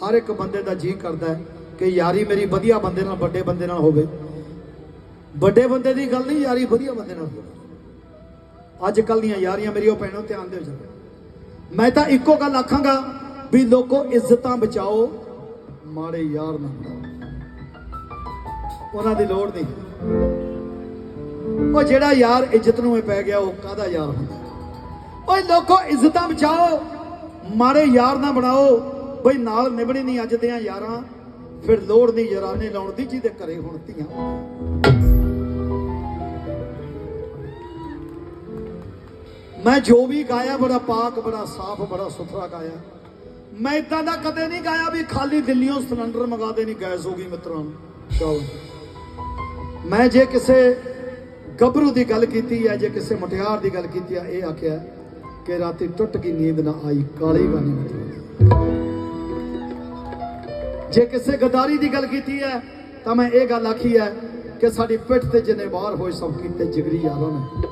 ਹਰ ਇੱਕ ਬੰਦੇ ਦਾ ਜੀ ਕਰਦਾ ਕਿ ਯਾਰੀ ਮੇਰੀ ਵਧੀਆ ਬੰਦੇ ਨਾਲ, ਵੱਡੇ ਬੰਦੇ ਨਾਲ ਹੋਵੇ। ਵੱਡੇ ਬੰਦੇ ਦੀ ਗੱਲ ਨਹੀਂ, ਯਾਰੀ ਵਧੀਆ ਬੰਦੇ ਨਾਲ ਹੋਵੇ। ਅੱਜ ਕੱਲ ਦੀਆਂ ਯਾਰੀਆਂ ਮੇਰੀ ਉਹ ਭੈਣੋ ਧਿਆਨ ਦਿਓ ਜਰਾ। ਮੈਂ ਤਾਂ ਇੱਕੋ ਗੱਲ ਆਖਾਂਗਾ ਵੀ ਲੋਕੋ ਇੱਜ਼ਤਾਂ ਬਚਾਓ, ਮਾੜੇ ਯਾਰ ਨਾ ਬਣਾਓ। ਉਹਨਾਂ ਦੀ ਲੋੜ ਨਹੀਂ। ਉਹ ਜਿਹੜਾ ਯਾਰ ਇੱਜ਼ਤ ਨੂੰ ਪੈ ਗਿਆ, ਉਹ ਕਾਹਦਾ ਯਾਰ ਹੁੰਦਾ? ਓਏ ਲੋਕੋ ਇੱਜ਼ਤਾਂ ਬਚਾਓ, ਮਾੜੇ ਯਾਰ ਨਾ ਬਣਾਓ। ਬਈ ਨਾਲ ਨਿਭਣੀ ਨਹੀਂ ਅੱਜ ਦਿਆਂ ਯਾਰਾਂ, ਫਿਰ ਲੋੜ ਨਹੀਂ ਯਾਰਾਨੇ ਲਾਉਣ ਦੀ ਜਿਹਦੇ ਘਰੇ ਹੁਣ ਧੀਆਂ। ਮੈਂ ਜੋ ਵੀ ਗਾਇਆ ਬੜਾ ਪਾਕ, ਬੜਾ ਸਾਫ਼, ਬੜਾ ਸੁਥਰਾ ਗਾਇਆ। ਮੈਂ ਇਦਾਂ ਦਾ ਕਦੇ ਨਹੀਂ ਗਾਇਆ ਵੀ ਖਾਲੀ ਦਿੱਲੀੋਂ ਸਿਲੰਡਰ ਮੰਗਾ ਦੇ ਨਹੀਂ ਗੈਸ ਹੋ ਗਈ ਮਿੱਤਰਾਂ ਨੂੰ। ਚਲੋ। ਮੈਂ ਜੇ ਕਿਸੇ ਗੱਭਰੂ ਦੀ ਗੱਲ ਕੀਤੀ ਹੈ, ਜੇ ਕਿਸੇ ਮਟਿਆਰ ਦੀ ਗੱਲ ਕੀਤੀ ਹੈ, ਇਹ ਆਖਿਆ ਕਿ ਰਾਤੀ ਟੁੱਟ ਗਈ ਨੀਂਦ ਨਾ ਆਈ, ਕਾਲੀ ਗਾਨੀ ਮਤਲਬ ਜੇ ਕਿਸੇ ਗਦਾਰੀ ਦੀ ਗੱਲ ਕੀਤੀ ਹੈ, ਤਾਂ ਮੈਂ ਇਹ ਗੱਲ ਆਖੀ ਹੈ ਕਿ ਸਾਡੀ ਪਿੱਠ ਤੇ ਜਿੰਨੇ ਬਾਹਰ ਹੋਏ ਸਭ ਕੀਤੇ ਜਿਗਰੀ ਯਾਰਾਂ ਨੇ